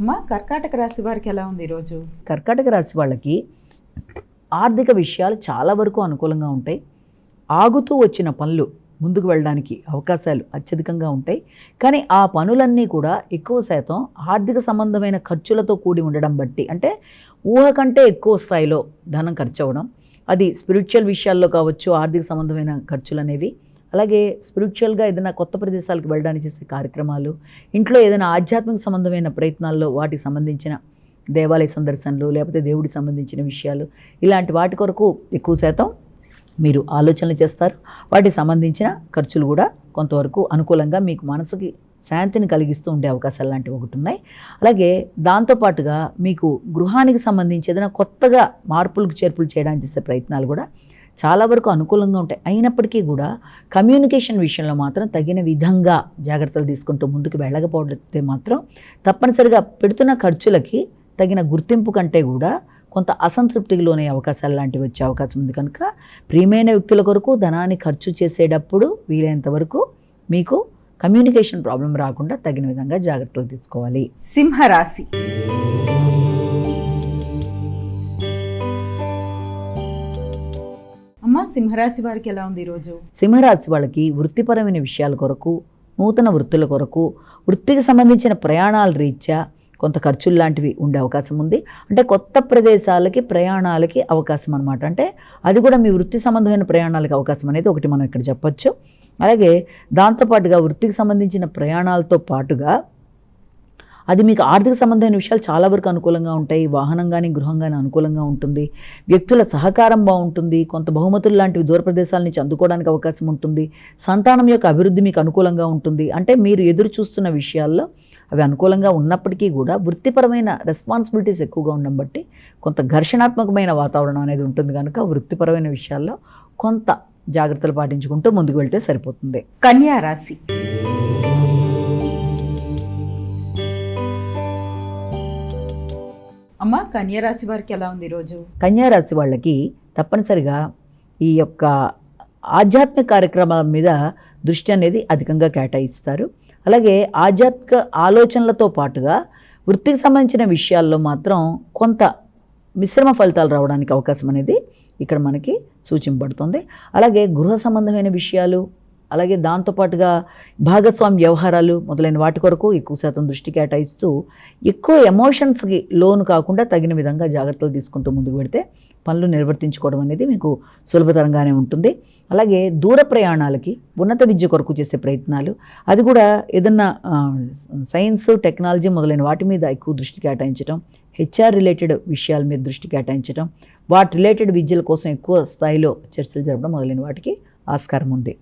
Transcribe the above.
అమ్మ కర్కాటక రాశి వారికి ఎలా ఉంది ఈరోజు? కర్కాటక రాశి వాళ్ళకి ఆర్థిక విషయాలు చాలా వరకు అనుకూలంగా ఉంటాయి. ఆగుతూ వచ్చిన పనులు ముందుకు వెళ్ళడానికి అవకాశాలు అత్యధికంగా ఉంటాయి. కానీ ఆ పనులన్నీ కూడా ఎక్కువ శాతం ఆర్థిక సంబంధమైన ఖర్చులతో కూడి ఉండడం బట్టి అంటే ఊహ కంటే ఎక్కువ స్థాయిలో ధనం ఖర్చు అవ్వడం అది స్పిరిచువల్ విషయాల్లో కావచ్చు ఆర్థిక సంబంధమైన ఖర్చులు అనేవి అలాగే స్పిరిచువల్గా ఏదైనా కొత్త ప్రదేశాలకు వెళ్ళడానికి చేసే కార్యక్రమాలు ఇంట్లో ఏదైనా ఆధ్యాత్మిక సంబంధమైన ప్రయత్నాల్లో వాటికి సంబంధించిన దేవాలయ సందర్శనలు లేకపోతే దేవుడికి సంబంధించిన విషయాలు ఇలాంటి వాటి కొరకు ఎక్కువ శాతం మీరు ఆలోచనలు చేస్తారు. వాటికి సంబంధించిన ఖర్చులు కూడా కొంతవరకు అనుకూలంగా మీకు మనసుకి శాంతిని కలిగిస్తూ ఉండే అవకాశాలు లాంటివి ఒకటి ఉన్నాయి. అలాగే దాంతోపాటుగా మీకు గృహానికి సంబంధించి ఏదైనా కొత్తగా మార్పులకు చేర్పులు చేయడానికి చేసే ప్రయత్నాలు కూడా చాలా వరకు అనుకూలంగా ఉంటాయి. అయినప్పటికీ కూడా కమ్యూనికేషన్ విషయంలో మాత్రం తగిన విధంగా జాగ్రత్తలు తీసుకుంటూ ముందుకు వెళ్ళకపోతే మాత్రం తప్పనిసరిగా పెడుతున్న ఖర్చులకి తగిన గుర్తింపు కంటే కూడా కొంత అసంతృప్తికి లోనే అవకాశాలు లాంటివి వచ్చే అవకాశం ఉంది. కనుక ప్రియమైన వ్యక్తుల కొరకు ధనాన్ని ఖర్చు చేసేటప్పుడు వీలైనంత వరకు మీకు కమ్యూనికేషన్ ప్రాబ్లం రాకుండా తగిన విధంగా జాగ్రత్తలు తీసుకోవాలి. సింహరాశి. అమ్మ సింహరాశి వారికి ఎలా ఉంది ఈరోజు? సింహరాశి వాళ్ళకి వృత్తిపరమైన విషయాల కొరకు నూతన వృత్తుల కొరకు వృత్తికి సంబంధించిన ప్రయాణాల రీత్యా కొంత ఖర్చులు లాంటివి ఉండే అవకాశం ఉంది. అంటే కొత్త ప్రదేశాలకి ప్రయాణాలకి అవకాశం అనమాట అంటే అది కూడా మీ వృత్తి సంబంధమైన ప్రయాణాలకి అవకాశం అనేది ఒకటి మనం ఇక్కడ చెప్పొచ్చు. అలాగే దాంతోపాటుగా వృత్తికి సంబంధించిన ప్రయాణాలతో పాటుగా అది మీకు ఆర్థిక సంబంధమైన విషయాలు చాలా వరకు అనుకూలంగా ఉంటాయి. వాహనం కానీ గృహం కానీ అనుకూలంగా ఉంటుంది. వ్యక్తుల సహకారం బాగుంటుంది. కొంత బహుమతులు లాంటివి దూర ప్రదేశాల నుంచి అందుకోవడానికి అవకాశం ఉంటుంది. సంతానం యొక్క అభివృద్ధి మీకు అనుకూలంగా ఉంటుంది. అంటే మీరు ఎదురు చూస్తున్న విషయాల్లో అవి అనుకూలంగా ఉన్నప్పటికీ కూడా వృత్తిపరమైన రెస్పాన్సిబిలిటీస్ ఎక్కువగా ఉండడం బట్టి కొంత ఘర్షణాత్మకమైన వాతావరణం అనేది ఉంటుంది కనుక వృత్తిపరమైన విషయాల్లో కొంత జాగ్రత్తలు పాటించుకుంటూ ముందుకు వెళ్తే సరిపోతుంది. కన్యా రాశి. అమ్మ కన్యారాశి వారికి ఎలా ఉంది ఈరోజు కన్యారాశి వాళ్ళకి తప్పనిసరిగా ఈ యొక్క ఆధ్యాత్మిక కార్యక్రమాల మీద దృష్టి అనేది అధికంగా కేటాయిస్తారు. అలాగే ఆధ్యాత్మిక ఆలోచనలతో పాటుగా వృత్తికి సంబంధించిన విషయాల్లో మాత్రం కొంత మిశ్రమ ఫలితాలు రావడానికి అవకాశం అనేది ఇక్కడ మనకి సూచింపబడుతుంది. అలాగే గృహ సంబంధమైన విషయాలు అలాగే దాంతోపాటుగా భాగస్వామి వ్యవహారాలు మొదలైన వాటి కొరకు ఎక్కువ శాతం దృష్టి కేటాయిస్తూ ఎక్కువ ఎమోషన్స్కి లోను కాకుండా తగిన విధంగా జాగ్రత్తలు తీసుకుంటూ ముందుకు పెడితే పనులు నిర్వర్తించుకోవడం అనేది మీకు సులభతరంగానే ఉంటుంది. అలాగే దూర ప్రయాణాలకి ఉన్నత విద్య కొరకు చేసే ప్రయత్నాలు అది కూడా ఏదన్నా సైన్స్ టెక్నాలజీ మొదలైన వాటి మీద ఎక్కువ దృష్టి కేటాయించడం హెచ్ఆర్ రిలేటెడ్ విషయాల మీద దృష్టి కేటాయించడం వాటి రిలేటెడ్ విద్యల కోసం ఎక్కువ స్థాయిలో చర్చలు జరపడం మొదలైన వాటికి ఆస్కారం ఉంది.